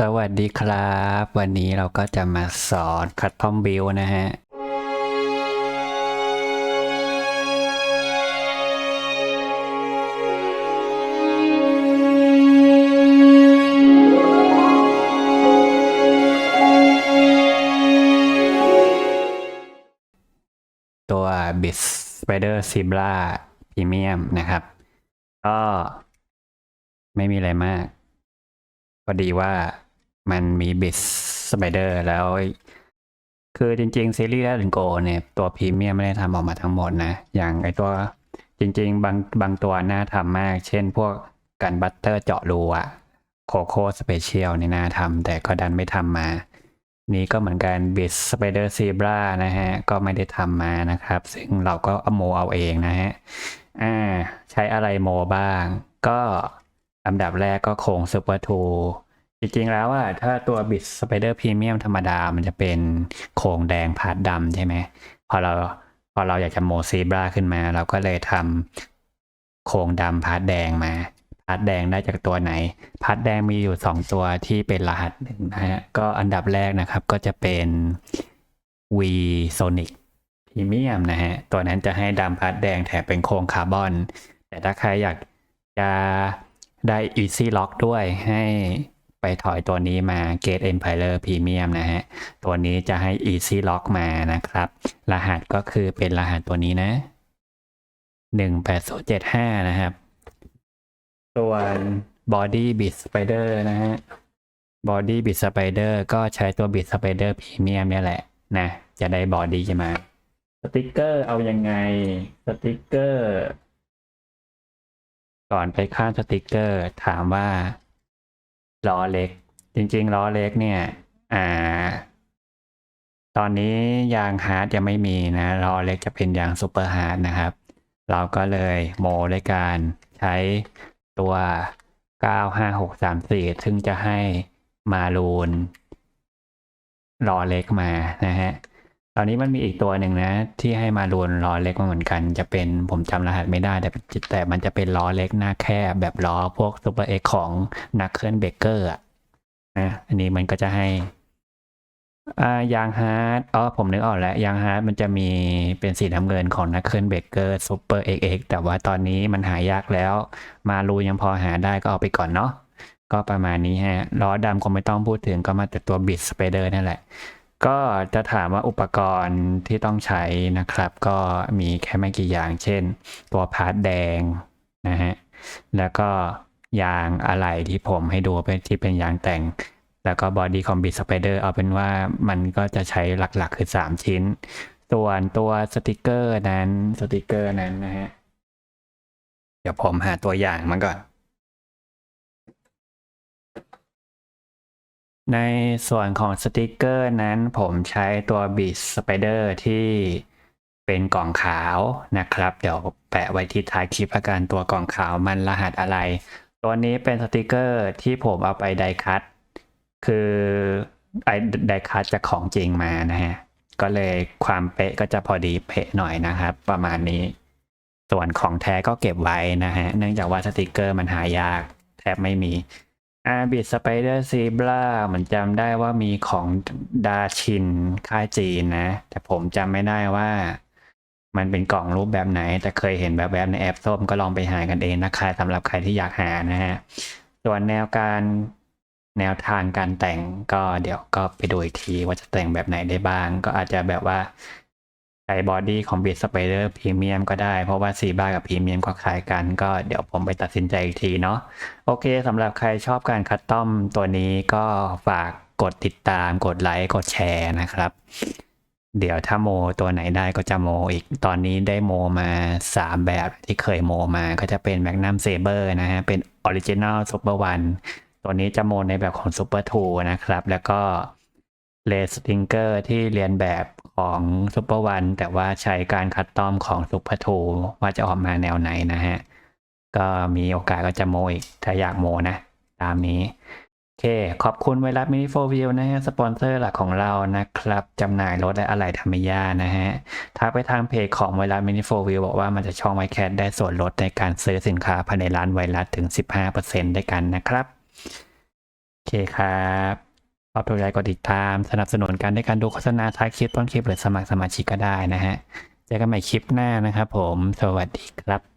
สวัสดีครับ วันนี้เราก็จะมาสอนคั s ตอมบิลนะฮะ ตัว Bit Spider Zebra Premium นะครับ ก็ไม่มีอะไรมากพอดีว่า มันมีบิสสไปเดอร์แล้ว คือจริงๆ ซีรีส์แรดโกเนี่ย ตัวพรีเมียมไม่ได้ทำออกมาทั้งหมดนะ อย่างไอตัวจริง ๆ บางบางตัวน่าทำมาก เช่นพวกกันบัตเตอร์เจาะรูอะโคโค่สเปเชียลนี่น่าทำแต่ก็ดันไม่ทำมา นี่ก็เหมือนกันบิสสไปเดอร์ซีบรานะฮะ ก็ไม่ได้ทำมานะครับ ซึ่งเราก็เอาโมเอาเองนะฮะอ่าใช้อะไรโมบ้าง ก็อันดับแรกก็โครงซูเปอร์ทู จริงๆแล้วอะถ้าตัวบิ t สไปเดอร์พรีเมียมธรรมดามันจะเป็นโครงแดงพาดดำใช่ไหมพอเราพอเราอยากจะโมซีบราขึ้นมา เราก็เลยทำโครงดำพาดแดงมาพาดแดงได้จากตัวไหน พาดแดงมีอยู่ 2 ตัวที่เป็นรหัสหนึ่งนะฮะ ก็อันดับแรกนะครับก็จะเป็น V Sonic พรีเมียมนะฮะ ตัวนั้นจะให้ดำพาดแดงแถมเป็นโครงคาร์บอน แต่ถ้าใครอยากจะได้ Easy Lock ด้วยให้ ไปถอยตัวนี้มา Gate Empire Premium นะฮะ ตัวนี้จะให้ Easy Lock มานะครับ รหัสก็คือเป็นรหัสตัวนี้นะ 18075 นะครับ ส่วน Body Bit Spider นะฮะ Body Bit Spider ก็ใช้ตัว Bit Spider Premium เนี่ยแหละนะ จะได้บอดี้จะมาสติกเกอร์เอายังไง สติกเกอร์ ก่อนไปข้ามสติกเกอร์ถามว่า ล้อเล็ก จริง ๆ ล้อเล็กเนี่ย อ่า ตอนนี้ยางฮาร์ดยังไม่มีนะล้อเล็กจะเป็นยางซูเปอร์ฮาร์ดนะครับ เราก็เลยโมด้วยการใช้ตัว 95634 ซึ่งจะให้มารูนล้อเล็กมานะฮะ ตอนนี้มันมีอีกตัวหนึ่งนะ ที่ให้มารูนล้อเล็กมาเหมือนกัน จะเป็นผมจำรหัสไม่ได้ แต่แต่มันจะเป็นล้อเล็กหน้าแคบแบบล้อพวกซูเปอร์เอ็กของนักเคลื่อนเบเกอร์อะนะอันนี้มันก็จะให้อ่ายางฮาร์ดอ๋อผมนึกออกแล้วยางฮาร์ดมันจะมีเป็นสีน้ำเงินของนักเคลื่อนเบเกอร์ซูเปอร์เอ็กเอ็กแต่ว่าตอนนี้มันหายากแล้ว มารูยังพอหาได้ก็เอาไปก่อนเนาะก็ประมาณนี้ฮะล้อดำคงไม่ต้องพูดถึงก็มาแต่ตัวบิดสไปเดอร์นั่นแหละ ก็จะถามว่าอุปกรณ์ที่ต้องใช้นะครับ ก็มีแค่ไม่กี่อย่าง เช่น ตัวพาร์ทแดงนะฮะแล้วก็ยางอะไหล่ที่ผมให้ดูเป็นที่เป็นยางแต่ง แล้วก็บอดี้คอมบิสไปเดอร์เอาเป็นว่ามันก็จะใช้หลักๆคือ 3 ชิ้น ส่วนตัวสติกเกอร์นั้นสติกเกอร์นั้นนะฮะเดี๋ยวผมหาตัวอย่างมาก่อน ในส่วนของสติกเกอร์นั้นผมใช้ตัว Beat Spider ที่เป็นกล่องขาวนะครับ เดี๋ยวแปะไว้ที่ท้ายคลิปอาการตัวกล่องขาวมันรหัสอะไร ตัวนี้เป็นสติกเกอร์ที่ผมเอาไปไดคัตคือไอไดคัตจากของจริงมานะฮะ ก็เลยความเป๊ะก็จะพอดีเป๊ะหน่อยนะครับ ประมาณนี้ ส่วนของแท้ก็เก็บไว้นะฮะ เนื่องจากว่าสติกเกอร์มันหายากแทบไม่มี อาบิดสไปเดอร์ซีบราเหมือนจำได้ว่ามีของดาชินค่ายจีนนะ แต่ผมจำไม่ได้ว่ามันเป็นกล่องรูปแบบไหน แต่เคยเห็นแบบแบบในแอปส้มก็ลองไปหากันเองนะคะสำหรับใครที่อยากหานะฮะ ส่วนแนวการแนวทางการแต่งก็เดี๋ยวก็ไปดูอีกทีว่าจะแต่งแบบไหนได้บ้าง ก็อาจจะแบบว่า ใช้บอดี้ของ Beat Spider Premium ก็ได้ เพราะว่าซีบ้ากับพรีเมียมก็คล้ายกัน ก็เดี๋ยวผมไปตัดสินใจอีกทีเนาะโอเคสำหรับใครชอบการคัดต้อมตัวนี้ก็ฝากกดติดตามกดไลค์กดแชร์นะครับ เดี๋ยวถ้าโมตัวไหนได้ก็จะโมอีกตอนนี้ได้โมมา 3 แบบที่เคยโมมาก็จะเป็น Magnum Saber นะฮะ เป็น Original Super One ตัวนี้จะโมในแบบของ Super 2นะครับ แล้วก็ เลสติงเกอร์ที่เรียนแบบของซูเปอร์วันแต่ว่าใช้การคัดต้อมของซูเปอร์ทูว่าจะออกมาแนวไหนนะฮะ ก็มีโอกาสก็จะโมอีก ถ้าอยากโมนะ ตามนี้ โอเค ขอบคุณไวรัสมินิโฟวิวนะฮะ สปอนเซอร์หลักของเรานะครับจำหน่ายรถและอะไหล่ธรรมยานะฮะทักไปทางเพจของไวรัสมินิโฟวิวบอกว่ามันจะช่องไวแคทได้ส่วนลดในการซื้อสินค้าภายในร้านไวรัสถึง 15%ด้วยกันนะครับโอเคครับ ชอบถูกใจกดติดตามสนับสนุนการด้วยการดูโฆษณาท้ายคลิปต้นคลิปหรือสมัครสมาชิกก็ได้นะฮะ เจอกันใหม่คลิปหน้านะครับผม สวัสดีครับ